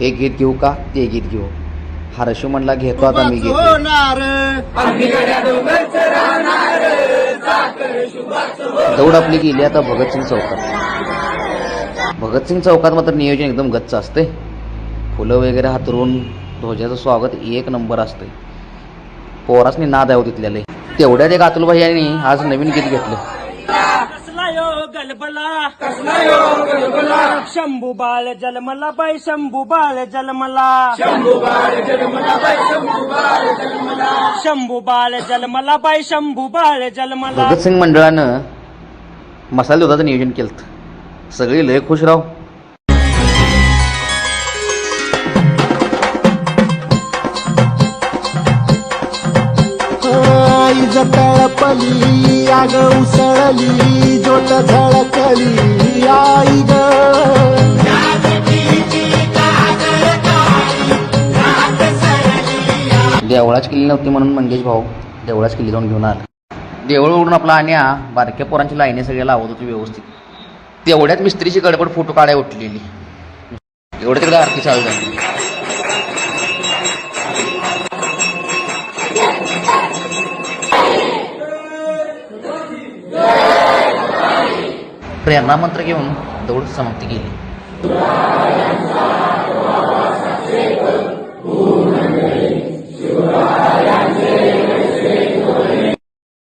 हे गीत घेऊ का? ते गीत घेऊ. हर्षू म्हणला घेतो आता मी गीत. होणार. दौड आपली गेली आता भगतसिंग चौकात. भगतसिंग चौकात मात्र नियोजन एकदम गच्च असते फुलं वगैरे हातरून ध्वजाचं स्वागत एक नंबर असते पोरासनी नाद आहे हो तिथल्याले. तेवढ्यात एक अतुलभाई यांनी आज नवीन गीत घेतलं. शंभू बाळ जलमला बाई शंभू बाळ जलमला शंभू बाळ जलमला बाई शंभू बाळ जलमला शंभू बाळ जलमला बाई शंभू बाळ जलमला भगतसिंग मंडळानं मसाले दुधाचं नियोजन केलं सगळी लय खुश राव. आई तळपली आग उसळली जोट झळकली आई देवळाच केली नव्हती म्हणून मंगेश भाऊ देवळाच किल्ली जाऊन घेऊन आला. देवळ उडून आपला आणि बारक्या पोरांची लाईने सगळ्या लावत होती व्यवस्थित. तेवढ्यात मिस्त्रीची गडबड फोटो काढाय उठलेली. एवढं तिकडे आरती चालू झाली. प्रेरणा मंत्र घेऊन दौड समाप्ती केली.